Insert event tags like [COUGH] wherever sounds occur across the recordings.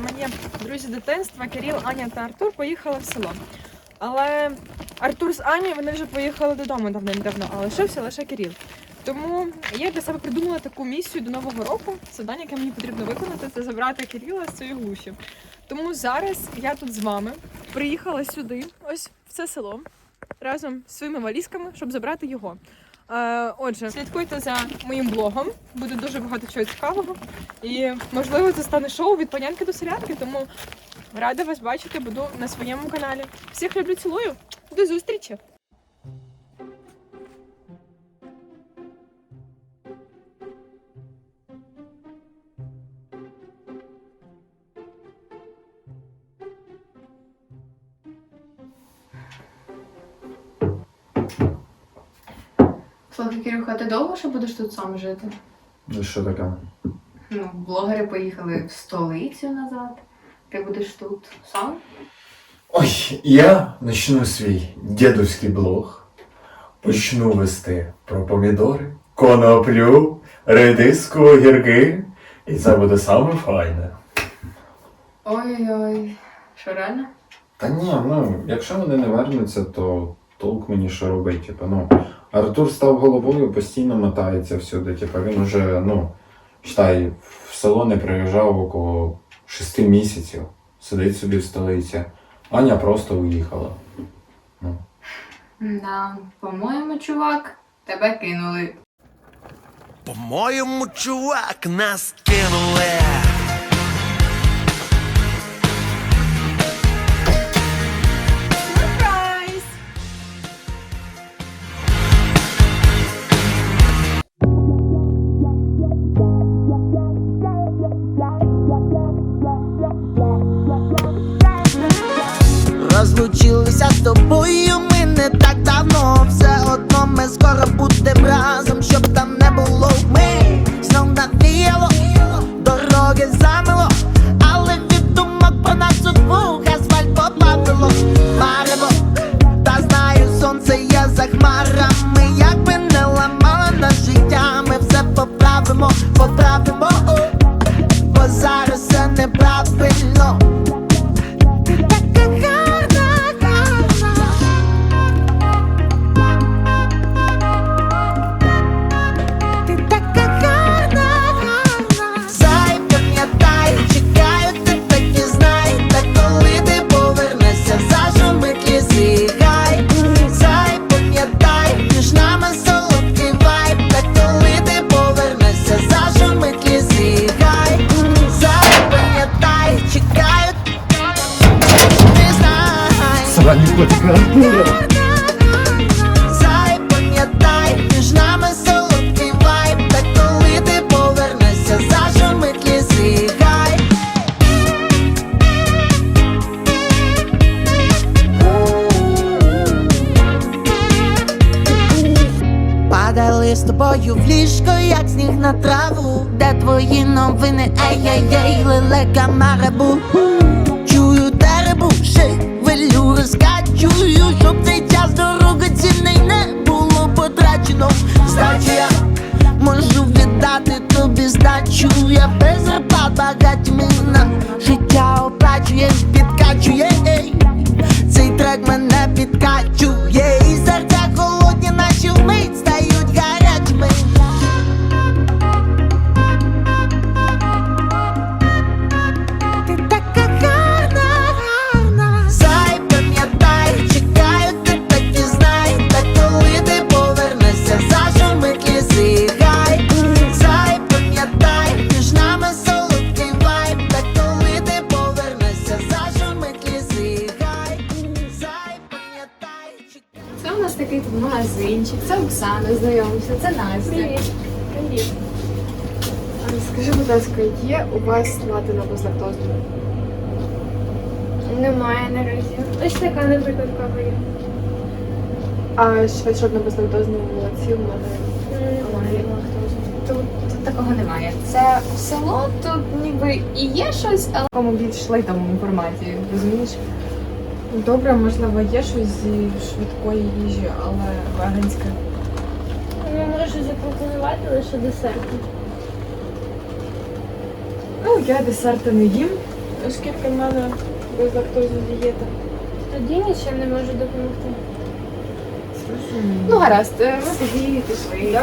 Мої друзі дитинства Кирил, Аня та Артур поїхали в село. Але Артур з Ані вони вже поїхали додому давним-давно, а лишився лише Кирил. Тому я для себе придумала таку місію до нового року. Завдання, яке мені потрібно виконати, це забрати Кирила з цієї глуші. Тому зараз я тут з вами приїхала сюди, ось в це село, разом з своїми валізками, щоб забрати його. Е, Отже, слідкуйте за моїм блогом, буде дуже багато чого цікавого. І можливо це стане шоу від панянки до селянки, тому рада вас бачити, буду на своєму каналі. Всіх люблю, цілую. До зустрічі! Слухай, Кирюха, ти довго ще будеш тут сам жити? Ну що таке? Ну, блогери поїхали в столицю назад. Ти будеш тут сам? Ой, я почну свій дідовський блог. Почну вести про помідори, коноплю, редиску, огірки. І це буде саме файне. Ой-ой-ой. Що реально? Та ні, ну, якщо вони не вернуться, то толк мені що робити. Типу, ну, Артур став головою, постійно мотається всюди. Типу, він уже, ну, читай, в село не приїжджав около шести місяців. Сидить собі в столиці. Аня просто уїхала. Ну. Да, по-моєму, чувак, тебе кинули. По-моєму, чувак, нас кинули. Срані котика Зай, пам'ятай, між нами солодкий вайб Та коли ти повернешся, зажумить ліси, гай! Падали з тобою в ліжко, як сніг на траву. Де твої новини, ей-ей-ей, лелека марабу Чую деребу, шевелю, розкачую Щоб цей час дорогоцінний не було потрачено. Здачу я можу віддати тобі здачу. Я без зарплат багатьміна життя оплачує, підкачує ей. Цей трек мене підкачує. І серця знайомся, це Настя. Привіт! Привіт! Скажи, будь ласка, є у вас лати на безлактозну? Немає наразі. Ось така, наприклад, кава є. А світшот на безлактозному молодці в мене. Немає. Тут, тут такого немає. Це село, тут ніби і є щось, але такому більш лайтовому форматі, розумієш? Добре, можливо, є щось зі швидкої їжі, але веганське. Можу запропонувати лише десерти. Ну, я десерти не їм, оскільки в мене безлактозна дієта. Тоді нічим не можу допомогти. Ну, гаразд, е, ми тоді пішли.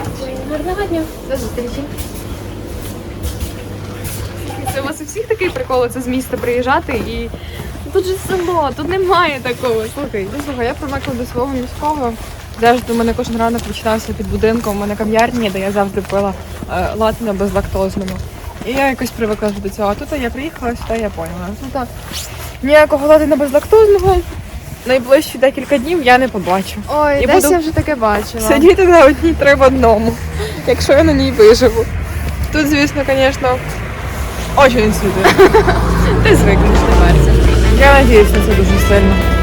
Гарного дня. До зустрічі. Це у вас у всіх такий прикол, це з міста приїжджати і тут же село, тут немає такого. Слухай, ну слухай, я примикла до свого міського. Завжди у мене кожен ранок починався під будинком. У мене кав'ярні, де я завжди пила е, лати на безлактозному. І я якось привикла до цього. А тут я приїхала сюди, я поняла. Тут ніякого лати на безлактозного найближчі декілька днів я не побачу. Ой, І десь буду я вже таке бачила. Сидіти на одній три в одному, якщо я на ній виживу. Тут, звісно, звісно, очень сюди. [LAUGHS] Ти звикнеш, не парся. Я надіюсь на це дуже сильно.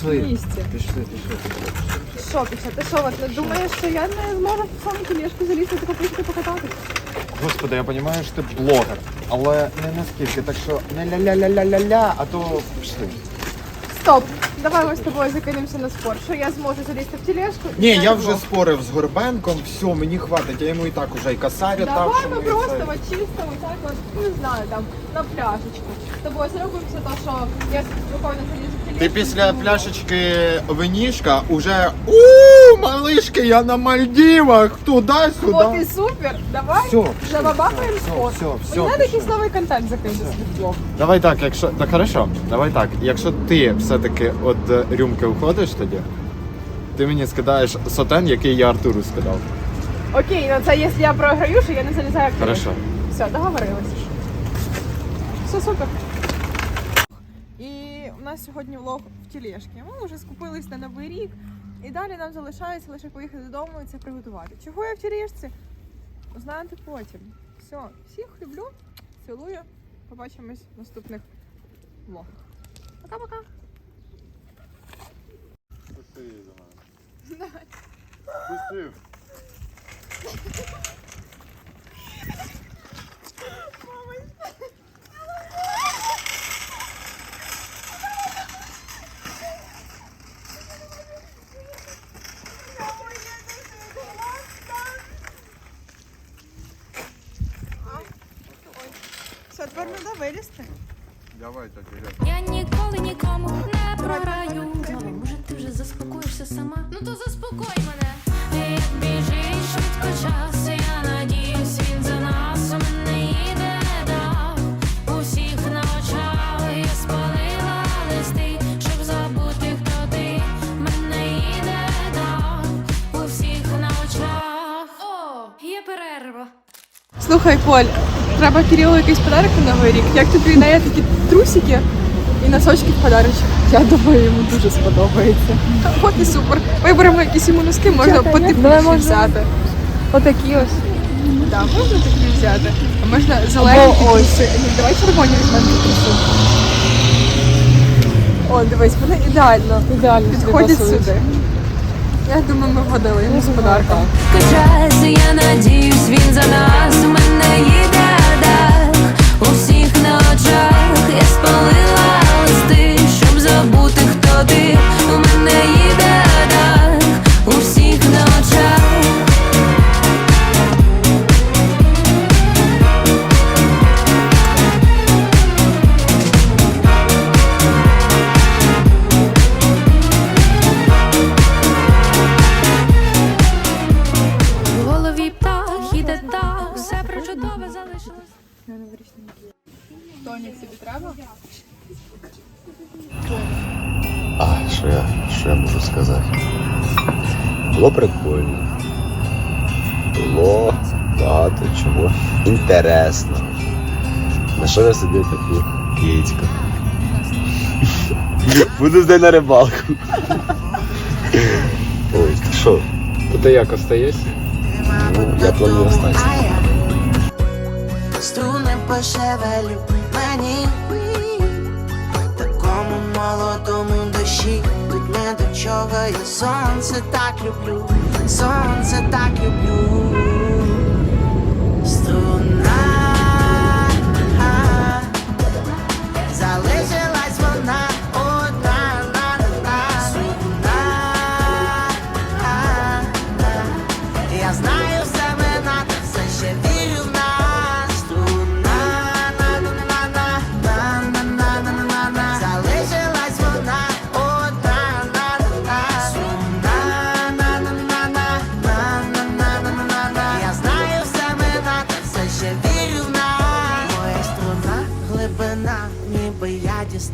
Пішли. в місті. Пішли, пішли. Що, після? Ти що, от не думаєш, що я не зможу в саму тележку залізти та поїхати покататися? Господи, я розумію, що ти блогер, але не наскільки, так що не ля-ля-ля-ля-ля-ля, а то пішли. Стоп! Давай ми з тобою закинемося на спор. Що я зможу залізти в тележку? і Ні, я вже спорив з Горбенком, все, мені хватить, я йому і так уже і касарю так, Давай що ми ми просто це- от чисто отак от, ну, не знаю, там, на пляшечку. З тобою зробимо все те, що я спокійно залізу в тележку. Ти після пляшечки винішка уже у малишки, я на Мальдівах, От і туди-сюди. супер! Давай Все, забабахаємо все, спор. все, Мені все, треба пішли. якийсь новий в блог. Давай так, якщо. Так хорошо, давай так. Якщо ти все-таки от е, рюмки уходиш тоді, ти мені скидаєш сотен, який я Артуру скидав. Окей, ну це якщо я програю, що я не залізаю в тележку. Хорошо. Все, договорились. Все супер. І у нас сьогодні влог в тележці. Ми вже скупились на новий рік. І далі нам залишається лише поїхати додому і це приготувати. Чого я в тележці? Узнаєте потім. Все, всіх люблю, цілую. Побачимось в наступних влогах. Пока-пока! Все, вилізти. Давай тоді. Я ніколи нікому не програю. Знову, може, ти вже заспокоїшся сама? Ну то заспокой мене. Як біжить швидко час, я надіюсь, він за нас у мене їде дав. У всіх на очах я спалила листи, щоб забути, хто ти мене їде дав. У всіх на очах. О, є перерва. Слухай, Поль, треба Кирилу якийсь подарок на новий рік. Як тобі ідея такі трусики і носочки в подарочок? Я думаю, йому дуже сподобається. От і супер. Виберемо якісь йому носки, можна по типу взяти. Отакі ось. Так, можна такі взяти. А можна зелені ось. Ні, давай червоні візьмемо підписи. О, дивись, вони ідеально. Ідеально підходять сюди. Я думаю, ми вгодили йому з подарком. час, я надіюсь, він за нас у мене їде дах у всіх на очах я спалила листи, щоб забути, хто ти у мене їде у всіх на очах. Голові птах іде так, все про чудове залишилось. Тонік тобі треба? А, що я, що я можу сказати? Було прикольно. Було багато чого інтересного. Знайшов я собі таку яєчко. Буду з нею на рибалку. Ось, ти що? Ти як остаєшся? Ну, я планую остатися. Пошевелю. Мені Такому молодому душі. Тут не до чого, я сонце так люблю Сонце так люблю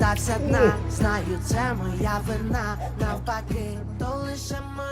я дістався дна Знаю, це моя вина, навпаки, то лише думки